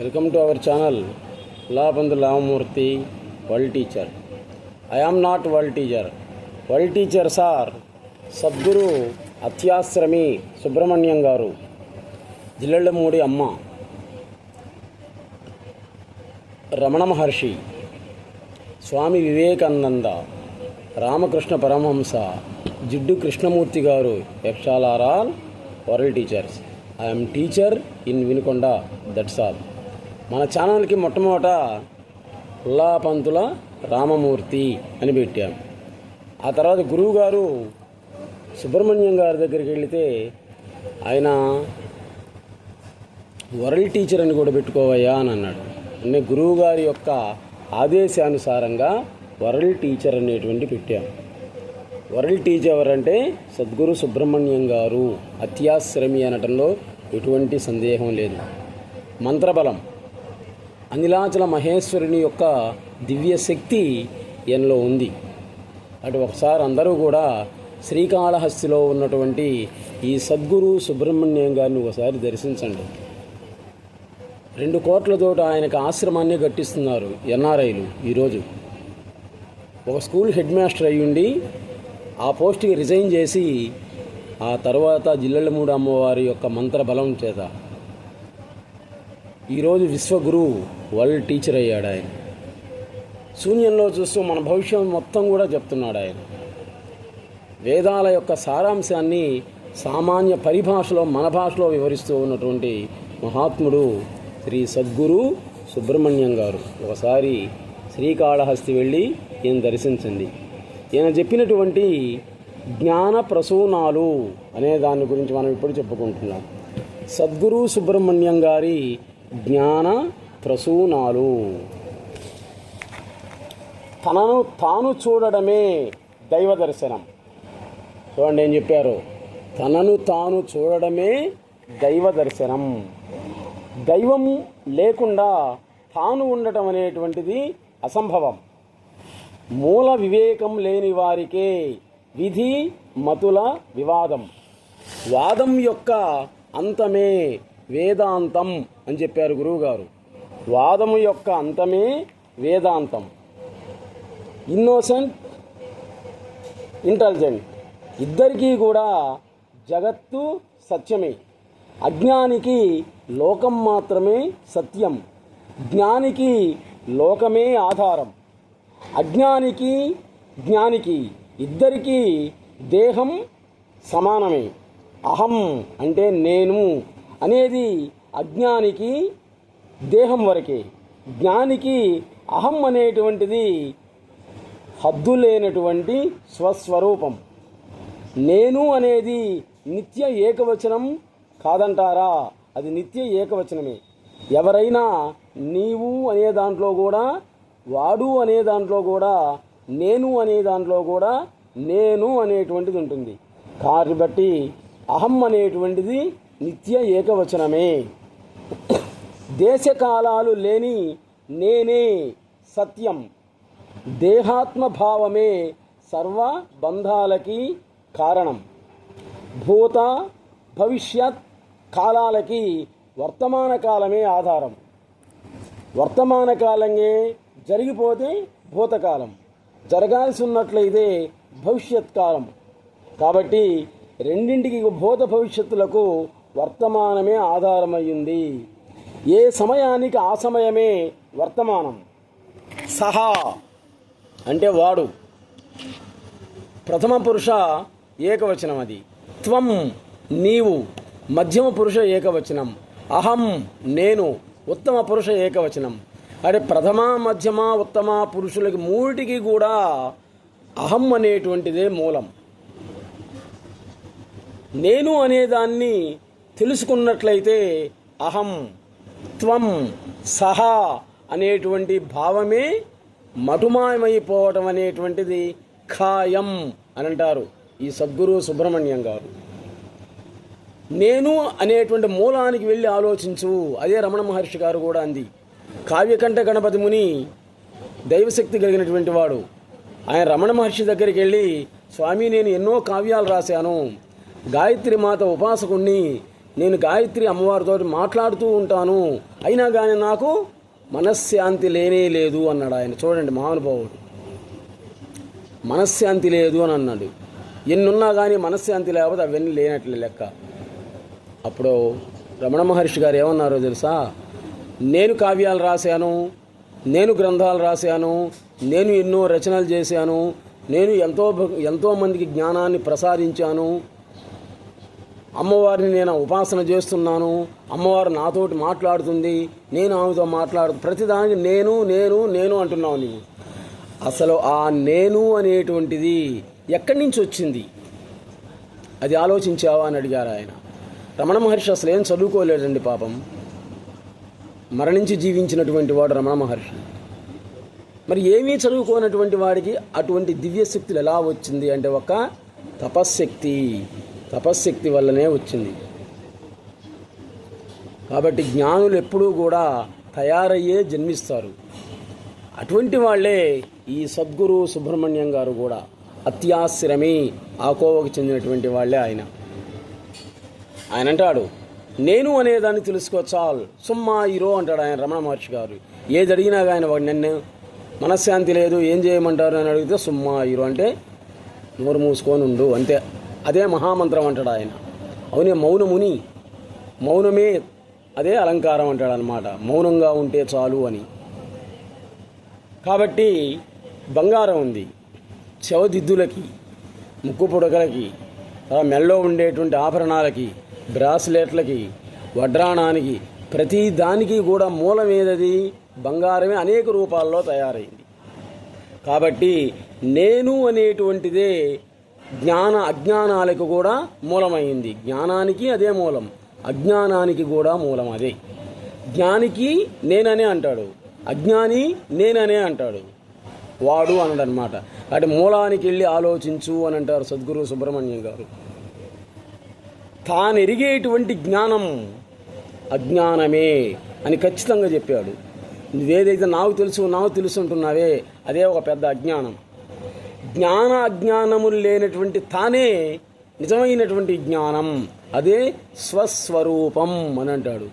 Welcome to our channel లాబందు Ramamurthy world teacher. I am not world teacher world teacher sir Sadguru అత్యాశ్రమి Subrahmanyam garu Jillellamudi అమ్మ Ramana Maharshi Swami Vivekananda Ramakrishna Paramahamsa Jiddu Krishnamurti garu యక్షాలారాల్ world teachers. I am teacher in Vinukonda that's all మన ఛానల్కి మొట్టమొదట ఉల్లాపంతుల రామమూర్తి అని పెట్టాం. ఆ తర్వాత గురువు గారు సుబ్రహ్మణ్యం గారి దగ్గరికి వెళితే ఆయన వరల్డ్ టీచర్ అని కూడా పెట్టుకోవయ్యా అని అన్నాడు. అంటే గురువు గారి యొక్క ఆదేశానుసారంగా వరల్డ్ టీచర్ అనేటువంటి పెట్టాం. వరల్డ్ టీచర్ ఎవరంటే సద్గురు సుబ్రహ్మణ్యం గారు. అత్యాశ్రమి అనటంలో ఎటువంటి సందేహం లేదు. మంత్రబలం. అనిలాచల మహేశ్వరుని యొక్క దివ్య శక్తి ఈయనలో ఉంది. అటు ఒకసారి అందరూ కూడా శ్రీకాళహస్తిలో ఉన్నటువంటి ఈ సద్గురు సుబ్రహ్మణ్యం గారిని ఒకసారి దర్శించండి. రెండు కోట్లతో ఆయనకు ఆశ్రమాన్ని కట్టిస్తున్నారు ఎన్ఆర్ఐలు ఈరోజు. ఒక స్కూల్ హెడ్ మాస్టర్ అయ్యుండి ఆ పోస్ట్కి రిజైన్ చేసి ఆ తర్వాత జిల్లెళ్ళమూడు అమ్మవారి యొక్క మంత్ర బలం చేత ఈరోజు విశ్వగురు వరల్డ్ టీచర్ అయ్యాడు ఆయన. శూన్యంలో చూస్తూ మన భవిష్యం మొత్తం కూడా చెప్తున్నాడు ఆయన. వేదాల యొక్క సారాంశాన్ని సామాన్య పరిభాషలో మన భాషలో వివరిస్తూ ఉన్నటువంటి మహాత్ముడు శ్రీ సద్గురు సుబ్రహ్మణ్యం గారు. ఒకసారి శ్రీకాళహస్తి వెళ్ళి ఈయన దర్శించండి. ఈయన చెప్పినటువంటి జ్ఞాన ప్రసూనాలు అనే దాని గురించి మనం ఇప్పుడు చెప్పుకుంటున్నాం. సద్గురు సుబ్రహ్మణ్యం గారి జ్ఞాన ప్రసూనాలు. తనను తాను చూడడమే దైవ దర్శనం. చూడండి ఏం చెప్పారు? తనను తాను చూడడమే దైవ దర్శనం. దైవం లేకుండా తాను ఉండటం అనేటువంటిది అసంభవం. మూల వివేకం లేని వారికే విధి మతుల వివాదం. వాదం యొక్క అంతమే వేదాంతం అని చెప్పారు గురువుగారు. వాదము యొక్క అంతమే వేదాంతం. ఇన్నోసెంట్ ఇంటెలిజెంట్ ఇద్దరికీ కూడా జగత్తు సత్యమే. అజ్ఞానికి లోకం మాత్రమే సత్యం. జ్ఞానికి లోకమే ఆధారం. అజ్ఞానికి జ్ఞానికి ఇద్దరికీ దేహం సమానమే. అహం అంటే నేను అనేది అజ్ఞానికి దేహం వరకే. జ్ఞానికి అహం అనేటువంటిది హద్దు లేనటువంటి స్వస్వరూపం. నేను అనేది నిత్య ఏకవచనం కాదంటారా? అది నిత్య ఏకవచనమే. ఎవరైనా నీవు అనే దాంట్లో కూడా వాడు అనే దాంట్లో కూడా నేను అనే దాంట్లో కూడా నేను అనేటువంటిది ఉంటుంది. కాబట్టి అహం అనేటువంటిది నిత్య ఏకవచనమే. దేశకాలాలు లేని నేనే సత్యం. దేహాత్మభావమే సర్వ బంధాలకి కారణం. భూత భవిష్యత్ కాలాలకి వర్తమాన కాలమే ఆధారం. వర్తమాన కాలమే జరిగిపోతే భూతకాలం. జరగాల్సి ఉన్నట్లయితే భవిష్యత్ కాలం. కాబట్టి రెండింటికి భూత భవిష్యత్తులకు వర్తమానమే ఆధారమయ్యింది. ఏ సమయానికి ఆ సమయమే వర్తమానం. సహా అంటే వాడు. ప్రథమ పురుష ఏకవచనం అది. త్వం నీవు మధ్యమ పురుష ఏకవచనం. అహం నేను ఉత్తమ పురుష ఏకవచనం. అంటే ప్రథమ మధ్యమ ఉత్తమ పురుషులకి మూడిటికి కూడా అహం అనేటువంటిదే మూలం. నేను అనేదాన్ని తెలుసుకున్నట్లయితే అహం త్వం సహా అనేటువంటి భావమే మటుమాయమైపోవటం అనేటువంటిది ఖాయం అని అంటారు ఈ సద్గురు సుబ్రహ్మణ్యం గారు. నేను అనేటువంటి మూలానికి వెళ్ళి ఆలోచించు అదే రమణ మహర్షి గారు కూడా అంది. కావ్యకంఠ గణపతి ముని దైవశక్తి కలిగినటువంటి వాడు. ఆయన రమణ మహర్షి దగ్గరికి వెళ్ళి స్వామి నేను ఎన్నో కావ్యాలు రాశాను. గాయత్రి మాత ఉపాసకుణ్ణి నేను గాయత్రి అమ్మవారితో మాట్లాడుతూ ఉంటాను. అయినా కానీ నాకు మనశ్శాంతి లేనే లేదు అన్నాడు ఆయన. చూడండి మహానుభావుడు. మనశ్శాంతి లేదు అని అన్నాడు. ఎన్నున్నా కానీ మనశ్శాంతి లేకపోతే అవన్నీ లేనట్లే లెక్క. అప్పుడు రమణ మహర్షి గారు ఏమన్నారో తెలుసా? నేను కావ్యాలు రాశాను నేను గ్రంథాలు రాశాను నేను ఎన్నో రచనలు చేశాను నేను ఎంతో ఎంతోమందికి జ్ఞానాన్ని ప్రసాదించాను అమ్మవారిని నేను ఉపాసన చేస్తున్నాను అమ్మవారు నాతోటి మాట్లాడుతుంది నేను ఆమెతో మాట్లాడు ప్రతిదానికి నేను నేను నేను అంటున్నావు నీవు. అసలు ఆ నేను అనేటువంటిది ఎక్కడి నుంచి వచ్చింది? అది ఆలోచించావా అని అడిగారు ఆయన. రమణ మహర్షి అసలు ఏం చదువుకోలేదండి పాపం? మరణించి జీవించినటువంటి వాడు రమణ మహర్షి. మరి ఏమీ చదువుకోనటువంటి వాడికి అటువంటి దివ్యశక్తులు ఎలా వచ్చింది అంటే ఒక తపశ్శక్తి. తపశ్శక్తి వల్లనే వచ్చింది. కాబట్టి జ్ఞానులు ఎప్పుడూ కూడా తయారయ్యే జన్మిస్తారు. అటువంటి వాళ్ళే ఈ సద్గురు సుబ్రహ్మణ్యం గారు కూడా. అత్యాశ్రమి ఆ కోవకు చెందినటువంటి వాళ్ళే ఆయన. ఆయన అంటాడు నేను అనేదాన్ని తెలుసుకో చాలు. సుమ్మా ఈరో అంటాడు ఆయన రమణ మహర్షి గారు. ఏది అడిగినా ఆయన వాడు నన్ను మనశ్శాంతి లేదు ఏం చేయమంటారు? అని అడిగితే సుమ్మా ఈరో అంటే నోరు మూసుకొని ఉండు అంతే. అదే మహామంత్రం అంటాడు ఆయన. అవునే మౌనముని. మౌనమే అదే అలంకారం అంటాడు అనమాట మౌనంగా ఉంటే చాలు అని. కాబట్టి బంగారం ఉంది. చెవదిద్దులకి ముక్కు పుడకలకి మెల్లో ఉండేటువంటి ఆభరణాలకి బ్రాస్లెట్లకి వడ్రాణానికి ప్రతి దానికి కూడా మూలం ఏదది? బంగారమే అనేక రూపాల్లో తయారైంది. కాబట్టి నేను అనేటువంటిదే జ్ఞాన అజ్ఞానాలకు కూడా మూలమైంది. జ్ఞానానికి అదే మూలం. అజ్ఞానానికి కూడా మూలం అదే. జ్ఞానికి నేననే అంటాడు. అజ్ఞాని నేననే అంటాడు. వాడు అనడనమాట అంటే మూలానికి వెళ్ళి ఆలోచించు అని అంటారు సద్గురు సుబ్రహ్మణ్యం గారు. తాను ఎరిగేటువంటి జ్ఞానం అజ్ఞానమే అని ఖచ్చితంగా చెప్పాడు. నువ్వేదైతే నాకు తెలుసు నాకు తెలుసు అంటున్నావే అదే ఒక పెద్ద అజ్ఞానం. జ్ఞాన అజ్ఞానములు లేనటువంటి తానే నిజమైనటువంటి జ్ఞానం. అదే స్వస్వరూపం అని అంటాడు.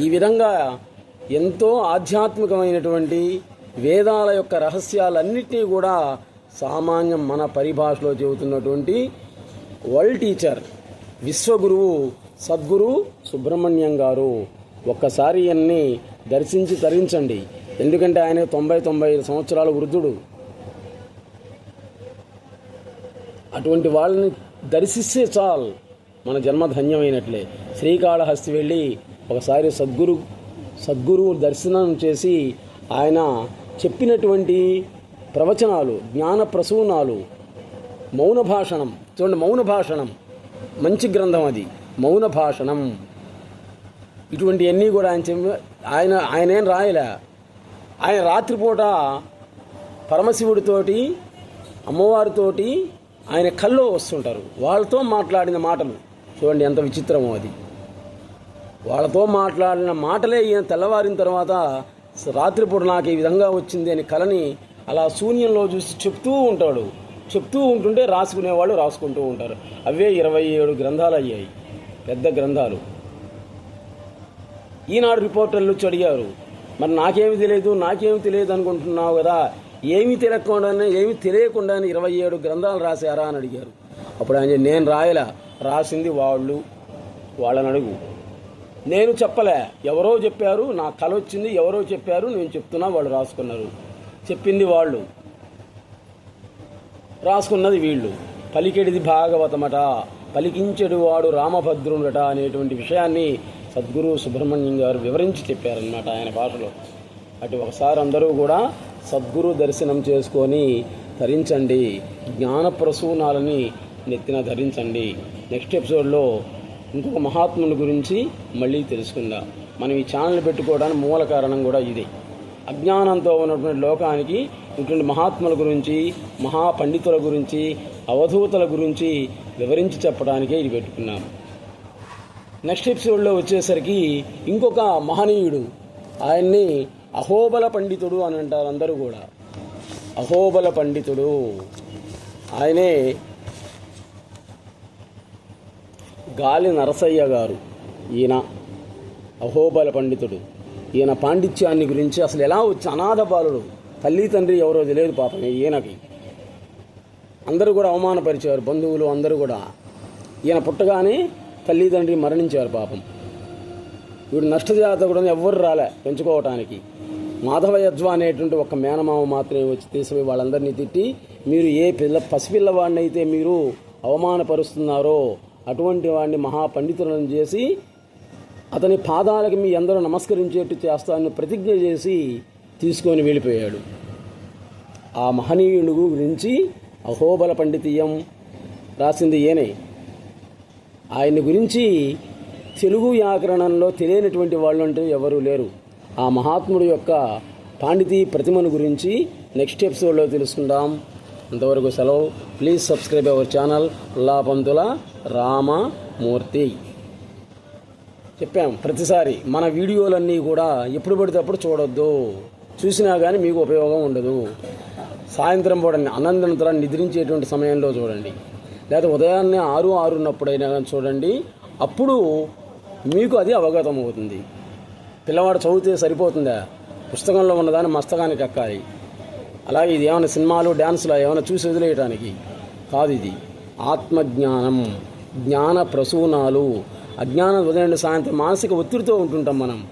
ఈ విధంగా ఎంతో ఆధ్యాత్మికమైనటువంటి వేదాల యొక్క రహస్యాలన్నింటినీ కూడా సామాన్యం మన పరిభాషలో చెబుతున్నటువంటి వరల్డ్ టీచర్ విశ్వగురువు సద్గురు సుబ్రహ్మణ్యం గారు. ఒక్కసారి అన్ని దర్శించి తరించండి. ఎందుకంటే ఆయన తొంభై తొంభై ఐదు సంవత్సరాల వృద్ధుడు. అటువంటి వాళ్ళని దర్శిస్తే చాలు. మన జన్మ ధన్యమైనట్లే. శ్రీకాళహస్తి వెళ్ళి ఒకసారి సద్గురు సద్గురువు దర్శనం చేసి ఆయన చెప్పినటువంటి ప్రవచనాలు జ్ఞాన ప్రసూనాలు మౌన భాషణం చూడండి మౌన భాషణం. మంచి గ్రంథం అది. మౌన భాషణం. ఇటువంటివన్నీ కూడా ఆయన చెప్పి ఆయన ఆయన ఏం రాయలే. ఆయన రాత్రిపూట పరమశివుడితోటి అమ్మవారితోటి ఆయన కల్లో వస్తుంటారు. వాళ్ళతో మాట్లాడిన మాటలు. చూడండి ఎంత విచిత్రమో అది. వాళ్ళతో మాట్లాడిన మాటలే ఈయన తెల్లవారిన తర్వాత రాత్రిపూట నాకు ఈ విధంగా వచ్చింది అని కలని అలా శూన్యంలో చూసి చెప్తూ ఉంటాడు. చెప్తూ ఉంటుంటే రాసుకునేవాళ్ళు రాసుకుంటూ ఉంటారు. అవే ఇరవై ఏడు గ్రంథాలు అయ్యాయి. పెద్ద గ్రంథాలు. ఈనాడు రిపోర్టర్లు వచ్చి అడిగారు మరి నాకేమి తెలియదు నాకేమి తెలియదు అనుకుంటున్నావు కదా? ఏమీ తెలియకుండానే ఏమీ తెలియకుండానే ఇరవై ఏడు గ్రంథాలు రాశారా అని అడిగారు. అప్పుడు ఆయన చెప్పి, నేను రాయలా? రాసింది వాళ్ళు. వాళ్ళని అడుగు. నేను చెప్పలే. ఎవరో చెప్పారు నా కల వచ్చింది ఎవరో చెప్పారు నేను చెప్తున్నా వాళ్ళు రాసుకున్నారు. చెప్పింది వాళ్ళు. రాసుకున్నది వీళ్ళు. పలికెడిది భాగవతమట. పలికించడు వాడు రామభద్రుడట అనేటువంటి విషయాన్ని సద్గురు సుబ్రహ్మణ్యం గారు వివరించి చెప్పారనమాట ఆయన భాషలో. అటు ఒకసారి అందరూ కూడా సద్గురు దర్శనం చేసుకొని ధరించండి. జ్ఞాన ప్రసూనాలని నెత్తిన ధరించండి. నెక్స్ట్ ఎపిసోడ్లో ఇంకొక మహాత్ముల గురించి మళ్ళీ తెలుసుకుందాం. మనం ఈ ఛానల్ పెట్టుకోవడానికి మూల కారణం కూడా ఇదే. అజ్ఞానంతో ఉన్నటువంటి లోకానికి ఇటువంటి మహాత్ముల గురించి మహాపండితుల గురించి అవధూతల గురించి వివరించి చెప్పడానికే ఇది పెట్టుకున్నాం. నెక్స్ట్ ఎపిసోడ్లో వచ్చేసరికి ఇంకొక మహనీయుడు. ఆయన్ని అహోబల పండితుడు అని అంటారు అందరూ కూడా. అహోబల పండితుడు. ఆయనే గాలి నరసయ్య గారు. ఈయన అహోబల పండితుడు. ఈయన పాండిత్యాన్ని గురించి అసలు ఎలా వచ్చి అనాథ బాలుడు తల్లి తండ్రి ఎవరో తెలియదు పాపం ఈయనకి. అందరూ కూడా అవమానపరిచారు బంధువులు అందరూ కూడా. ఈయన పుట్టగానే తల్లిదండ్రి మరణించారు పాపం. వీడు నష్టజాతకుడు ఎవ్వరు రాలే పెంచుకోవటానికి. మాధవ యజ్వ అనేటువంటి ఒక మేనమామ మాత్రమే వచ్చి తీసుకుని వాళ్ళందరినీ తిట్టి మీరు ఏ పిల్ల పసిపిల్లవాడిని అయితే మీరు అవమానపరుస్తున్నారో అటువంటి వాడిని మహాపండితులను చేసి అతని పాదాలకు మీ అందరూ నమస్కరించేట్టు చేస్తానని ప్రతిజ్ఞ చేసి తీసుకొని వెళ్ళిపోయాడు. ఆ మహనీయుడు గురించి అహోబల పండితీయం రాసింది ఏనే ఆయన గురించి తెలుగు వ్యాకరణంలో తెలియనటువంటి వాళ్ళు అంటే ఎవరూ లేరు. ఆ మహాత్ముడు యొక్క పాండితీ ప్రతిమను గురించి నెక్స్ట్ ఎపిసోడ్లో తెలుసుకుందాం. అంతవరకు సెలవు. Please subscribe our channel. Pantula Ramamurthy. చెప్పాం ప్రతిసారి మన వీడియోలన్నీ కూడా ఎప్పుడు పడితే అప్పుడు చూడొద్దు. చూసినా కానీ మీకు ఉపయోగం ఉండదు. సాయంత్రం పూట అనంతరం నిద్రించేటువంటి సమయంలో చూడండి. లేదా ఉదయాన్నే ఆరు ఆరున్నప్పుడైనా కానీ చూడండి. అప్పుడు మీకు అది అవగతం అవుతుంది పిల్లవాడు చదివితే సరిపోతుందా? పుస్తకంలో ఉన్నదాన్ని మస్తకానికి ఎక్కాలి. అలాగే ఇది ఏమైనా సినిమాలు డ్యాన్సులు ఏమైనా చూసి వదిలేయటానికి? కాదు ఇది. ఆత్మజ్ఞానం జ్ఞాన ప్రసూనాలు. అజ్ఞానం ఉదయం సాయంత్రం మానసిక ఒత్తిడితో ఉంటుంటాం మనం.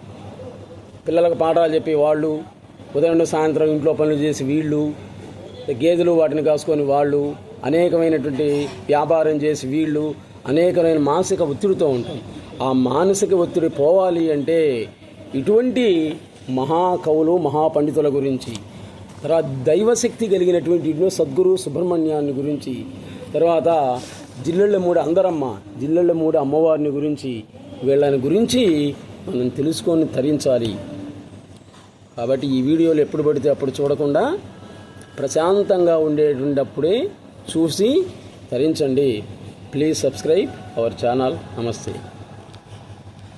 పిల్లలకు పాఠాలు చెప్పి వాళ్ళు ఉదయం సాయంత్రం ఇంట్లో పనులు చేసి వీళ్ళు గేదెలు వాటిని కాసుకొని వాళ్ళు అనేకమైనటువంటి వ్యాపారం చేసి వీళ్ళు అనేకమైన మానసిక ఒత్తిడితో ఉంటాం. ఆ మానసిక ఒత్తిడి పోవాలి అంటే ఇటువంటి మహాకవులు మహాపండితుల గురించి తర్వాత దైవశక్తి కలిగినటువంటి ఇన్నో సద్గురు సుబ్రహ్మణ్యాన్ని గురించి తర్వాత జిల్లెళ్ళ మూడు అందరమ్మ జిల్లెళ్ళ మూడు అమ్మవారిని గురించి వీళ్ళని గురించి మనం తెలుసుకొని తరించాలి. కాబట్టి ఈ వీడియోలు ఎప్పుడు పడితే అప్పుడు చూడకుండా ప్రశాంతంగా ఉండేటప్పుడే చూసి తరించండి. ప్లీజ్ సబ్స్క్రైబ్ అవర్ ఛానల్ నమస్తే